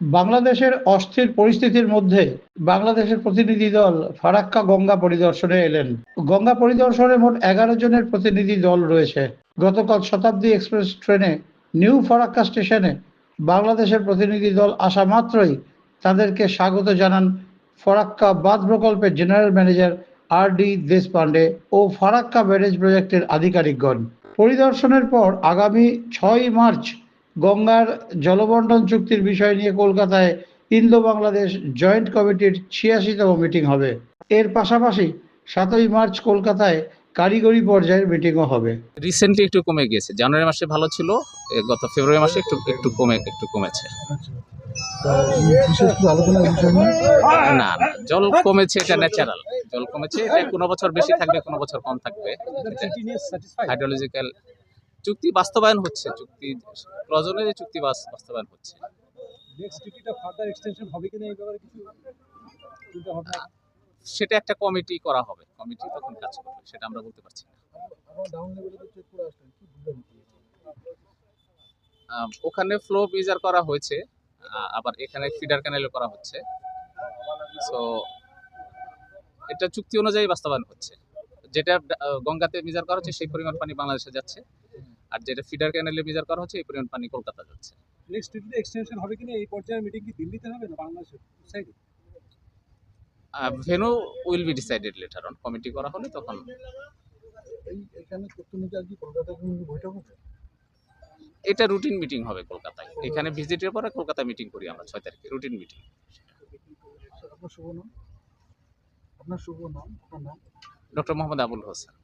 বাংলাদেশের অস্থির পরিস্থিতির মধ্যে বাংলাদেশের প্রতিনিধি দল ফারাক্কা গঙ্গা পরিদর্শনে এলেন। গঙ্গা পরিদর্শনে মোট এগারো জনের প্রতিনিধি দল রয়েছে। গতকাল শতাব্দী এক্সপ্রেস ট্রেনে নিউ ফারাক্কা স্টেশনে বাংলাদেশের প্রতিনিধি দল আসা মাত্রই তাদেরকে স্বাগত জানান ফারাক্কা বাঁধ প্রকল্পের general manager R D Deshpande ও ফারাক্কা ব্যারেজ প্রজেক্টের আধিকারিকগণ। পরিদর্শনের পর আগামী ছয় মার্চ গঙ্গার জলবন্টন চুক্তির বিষয় নিয়ে কলকাতায় ইন্দো বাংলাদেশ জয়েন্ট কমিটির ছিয়াশিতম মিটিং হবে। এর পাশাপাশি সাতই মার্চ কলকাতায় কারিগরি পর্যায়ের মিটিংও হবে। রিসেন্টলি একটু কমে গিয়েছে। জানুয়ারি মাসে ভালো ছিল গত ফেব্রুয়ারি মাসে একটু একটু কমে একটু কমেছে। না জল কমেছে এটা ন্যাচারাল জল কমেছে এটা কোনো বছর বেশি থাকবে কোনো বছর কম থাকবে। হাইড্রোলজিক্যাল চুক্তি বাস্তবায়ন হচ্ছে চুক্তি প্রয়োজনে যে চুক্তি বাস্তবায়ন হচ্ছে। সেটা একটা কমিটি করা হবে। কমিটি তখন কাজ করবে সেটা আমরা বলতে পারছি না। ওখানে ফ্লো বিজার করা হয়েছে আবার এখানে ফিডার ক্যানেলও করা হচ্ছে। সো এটা চুক্তি অনুযায়ী বাস্তবায়ন হচ্ছে। যেটা গঙ্গাতে মিজার করা হচ্ছে সেই পরিমাণ পানি বাংলাদেশে যাচ্ছে। আর যেটা ফিডার ক্যানেলে মিজার করা হচ্ছে এই পরিমাণ পানি কলকাতা যাচ্ছে। নেক্সট ডিউটিতে এক্সটেনশন হবে কিনা এই পর্যায়ে মিটিং কি দিল্লিতে হবে না বাংলাদেশের সাইডে venue will be decided later on committee করা হলে তখন এই এখানে কি কলকাতায় বৈঠক হবে এটা রুটিন মিটিং হবে কলকাতায়। এখানে ভিজিটের পরে কলকাতা মিটিং করি আমরা ছয় তারিখে রুটিন মিটিং আপনার শুভ নাম? আপনার শুভ নাম নাম? ডক্টর মোহাম্মদ আবুল হোসেন